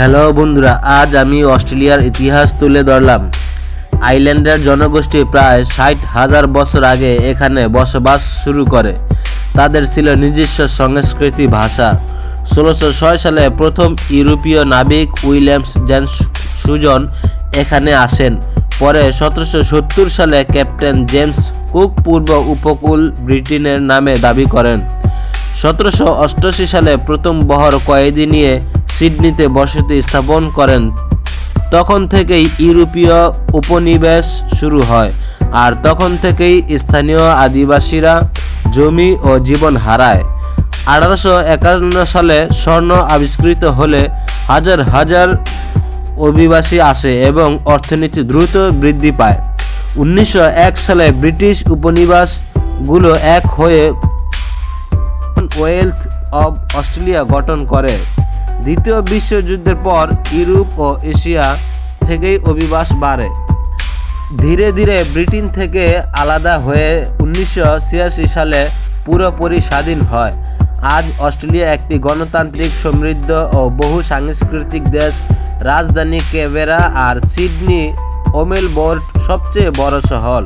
Hello বন্ধুরা, আজ আমি অস্ট্রেলিয়ার ইতিহাস তুলে ধরলাম। আইল্যান্ডের জনগোষ্ঠী প্রায় ষাট হাজার বছর আগে এখানে বসবাস শুরু করে। তাদের ছিল নিজস্ব সংস্কৃতি ভাষা। ষোলোশো ছয় সালে প্রথম ইউরোপীয় নাবিক উইলিয়ামস জেন্স সুজন এখানে আসেন। পরে সতেরোশো সত্তর সালে ক্যাপ্টেন জেমস কুক পূর্ব উপকূল ব্রিটেনের নামে দাবি করেন। সতেরোশো অষ্টআশি সালে প্রথম বহর কয়েদি নিয়ে সিডনিতে বসতি স্থাপন করেন। তখন থেকেই ইউরোপীয় উপনিবেশ শুরু হয় আর তখন থেকেই স্থানীয় আদিবাসীরা জমি ও জীবন হারায়। আঠারোশো একান্ন সালে স্বর্ণ আবিষ্কৃত হলে হাজার হাজার অভিবাসী আসে এবং অর্থনীতি দ্রুত বৃদ্ধি পায়। উনিশশো এক সালে ব্রিটিশ উপনিবাসগুলো এক হয়ে ওয়েলথ অব অস্ট্রেলিয়া গঠন করে। দ্বিতীয় বিশ্বযুদ্ধের পর ইউরোপ ও এশিয়া থেকেই অভিবাস বাড়ে। ধীরে ধীরে ব্রিটেন থেকে আলাদা হয়ে উনিশশো ছিয়াশি সালে পুরোপুরি স্বাধীন হয়। আজ অস্ট্রেলিয়া একটি গণতান্ত্রিক সমৃদ্ধ ও বহু সাংস্কৃতিক দেশ। রাজধানী কেবেরা আর সিডনি ওমেলবোর্ড সবচেয়ে বড় শহর।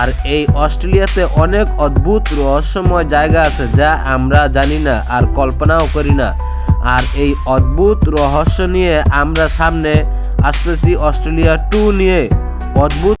আর এই অস্ট্রেলিয়াতে অনেক অদ্ভুত রহস্যময় জায়গা আছে যা আমরা জানি না আর কল্পনাও করি না। আর এই অদ্ভুত রহস্য নিয়ে আমরা সামনে আসতেছি অস্ট্রেলিয়া টু নিয়ে। অদ্ভুত